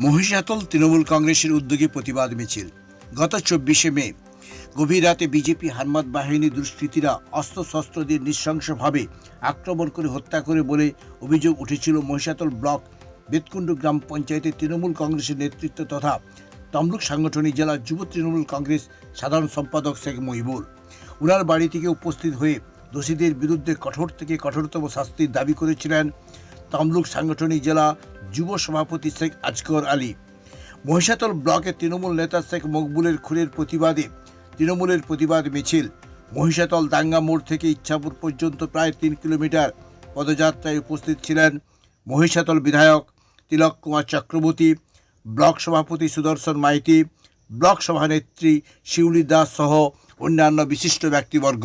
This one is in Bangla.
মহিষাতল তৃণমূল কংগ্রেসের উদ্যোগে প্রতিবাদ মিছিল। গত চব্বিশে মে, গভীর রাতে বিজেপি হানমাদ বাহিনী দুষ্কৃতীরা অস্ত্রশস্ত্র দিয়ে নৃশংসভাবে আক্রমণ করে হত্যা করে বলে অভিযোগ উঠেছিল মহিষাতল ব্লক বেতকুণ্ড গ্রাম পঞ্চায়েতের তৃণমূল কংগ্রেসের নেতৃত্ব তথা তমলুক সাংগঠনিক জেলা যুব তৃণমূল কংগ্রেস সাধারণ সম্পাদক শেখ মহিবুল। উনার বাড়ি থেকে উপস্থিত হয়ে দোষীদের বিরুদ্ধে কঠোর থেকে কঠোরতম শাস্তির দাবি করেছিলেন তমলুক সাংগঠনিক জেলা যুব সভাপতি শেখ আজকর আলী, মহিষাতল ব্লকের তৃণমূল নেতা শেখ মকবুলের খুনের প্রতিবাদে তৃণমূলের প্রতিবাদ মিছিল। মহিষাতল দাঙ্গা মোড় থেকে ইচ্ছাপুর পর্যন্ত প্রায় তিন কিলোমিটার পদযাত্রায় উপস্থিত ছিলেন মহিষাতল বিধায়ক তিলক কুমার চক্রবর্তী, ব্লক সভাপতি সুদর্শন মাইতি, ব্লক সভানেত্রী শিউলি দাস সহ অন্যান্য বিশিষ্ট ব্যক্তিবর্গ।